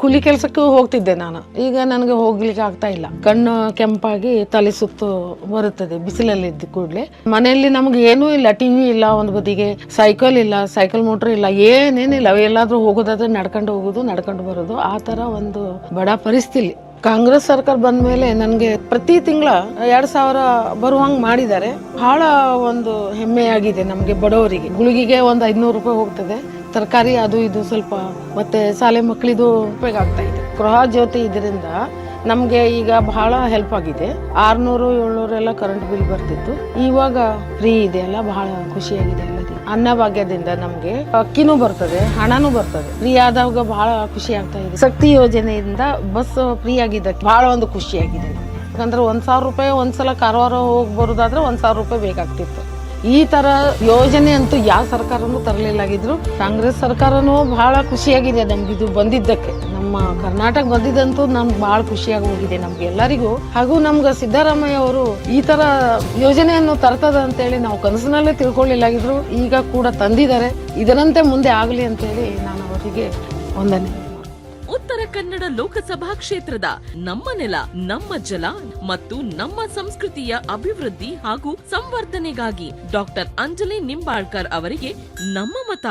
ಕೂಲಿ ಕೆಲಸಕ್ಕೂ ಹೋಗ್ತಿದ್ದೆ ನಾನು. ಈಗ ನನಗೆ ಹೋಗ್ಲಿಕ್ಕೆ ಆಗ್ತಾ ಇಲ್ಲ. ಕಣ್ಣು ಕೆಂಪಾಗಿ ತಲೆ ಸುತ್ತು ಬರುತ್ತದೆ ಬಿಸಿಲಲ್ಲಿ ಇದ್ದ ಕೂಡಲೇ. ಮನೆಯಲ್ಲಿ ನಮ್ಗೆ ಏನೂ ಇಲ್ಲ ಟಿವಿ ಇಲ್ಲ, ಒಂದು ಬದಿಗೆ ಸೈಕಲ್ ಇಲ್ಲ, ಸೈಕಲ್ ಮೋಟರ್ ಇಲ್ಲ, ಏನೇನಿಲ್ಲ. ಎಲ್ಲಾದ್ರೂ ಹೋಗೋದಾದ್ರೆ ನಡ್ಕೊಂಡು ಹೋಗೋದು, ನಡ್ಕೊಂಡು ಬರೋದು. ಆ ಥರ ಒಂದು ಬಡ ಪರಿಸ್ಥಿತಿ. ಕಾಂಗ್ರೆಸ್ ಸರ್ಕಾರ ಬಂದ ಮೇಲೆ ನನಗೆ ಪ್ರತಿ ತಿಂಗಳ ಎರಡು ಸಾವಿರ ಬರುವಂಗೆ ಮಾಡಿದ್ದಾರೆ. ಬಹಳ ಒಂದು ಹೆಮ್ಮೆಯಾಗಿದೆ ನಮಗೆ ಬಡವರಿಗೆ. ಗುಳಿಗೆಗೆ ಒಂದು ಐದುನೂರು ರೂಪಾಯಿ ಹೋಗ್ತದೆ. ತರಕಾರಿ ಅದು ಇದು ಸ್ವಲ್ಪ ಮತ್ತೆ ಶಾಲೆ ಮಕ್ಕಳಿದು ಉಪಯೋಗ ಆಗ್ತಾ ಇದೆ. ಗೃಹ ಜ್ಯೋತಿ ಇದರಿಂದ ನಮಗೆ ಈಗ ಬಹಳ ಹೆಲ್ಪ್ ಆಗಿದೆ. ಆರ್ನೂರು ಏಳ್ನೂರು ಎಲ್ಲ ಕರೆಂಟ್ ಬಿಲ್ ಬರ್ತಿತ್ತು. ಇವಾಗ ಫ್ರೀ ಇದೆ ಅಲ್ಲ, ಬಹಳ ಖುಷಿಯಾಗಿದೆ ಅನ್ನ ಅನ್ನಭಾಗ್ಯದಿಂದ ನಮಗೆ ಅಕ್ಕಿನೂ ಬರ್ತದೆ, ಹಣನೂ ಬರ್ತದೆ. ಫ್ರೀ ಆದಾಗ ಬಹಳ ಖುಷಿ ಆಗ್ತಾ ಇದೆ. ಶಕ್ತಿ ಯೋಜನೆಯಿಂದ ಬಸ್ ಫ್ರೀ ಆಗಿದೆ ಬಹಳ ಒಂದು ಖುಷಿಯಾಗಿದೆ. ಯಾಕಂದ್ರೆ ಒಂದ್ ಸಾವಿರ ರೂಪಾಯಿ ಒಂದ್ಸಲ ಕಾರವಾರ ಹೋಗಿ ಬರೋದಾದ್ರೆ ಒಂದ್ ಸಾವಿರ ರೂಪಾಯಿ ಬೇಕಾಗ್ತಿತ್ತು. ಈ ತರ ಯೋಜನೆ ಅಂತೂ ಯಾವ ಸರ್ಕಾರನೂ ತರಲಿಲ್ಲಾಗಿದ್ರು. ಕಾಂಗ್ರೆಸ್ ಸರ್ಕಾರನೂ ಬಹಳ ಖುಷಿಯಾಗಿದೆ ನಮ್ಗೆ ಇದು ಬಂದಿದ್ದಕ್ಕೆ. ನಮ್ಮ ಕರ್ನಾಟಕ ಬಂದಿದ್ದಂತೂ ನಮ್ಗೆ ಬಹಳ ಖುಷಿಯಾಗಿ ಹೋಗಿದೆ ನಮ್ಗೆ ಎಲ್ಲರಿಗೂ. ಹಾಗೂ ನಮ್ಗೆ ಸಿದ್ದರಾಮಯ್ಯ ಅವರು ಈ ತರ ಯೋಜನೆಯನ್ನು ತರ್ತದ ಅಂತೇಳಿ ನಾವು ಕನಸಿನಲ್ಲೇ ತಿಳ್ಕೊಳ್ಳಿಲ್ಲಾಗಿದ್ರು, ಈಗ ಕೂಡ ತಂದಿದ್ದಾರೆ. ಇದರಂತೆ ಮುಂದೆ ಆಗಲಿ ಅಂತೇಳಿ ನಾನು ಅವರಿಗೆ ವಂದನೆ. ಉತ್ತರ ಕನ್ನಡ ಲೋಕಸಭಾ ಕ್ಷೇತ್ರದ ನಮ್ಮ ನೆಲ, ನಮ್ಮ ಜಲ ಮತ್ತು ನಮ್ಮ ಸಂಸ್ಕೃತಿಯ ಅಭಿವೃದ್ಧಿ ಹಾಗೂ ಸಂವರ್ಧನೆಗಾಗಿ ಡಾಕ್ಟರ್ ಅಂಜಲಿ ನಿಂಬಾಳ್ಕರ್ ಅವರಿಗೆ ನಮ್ಮ ಮತ.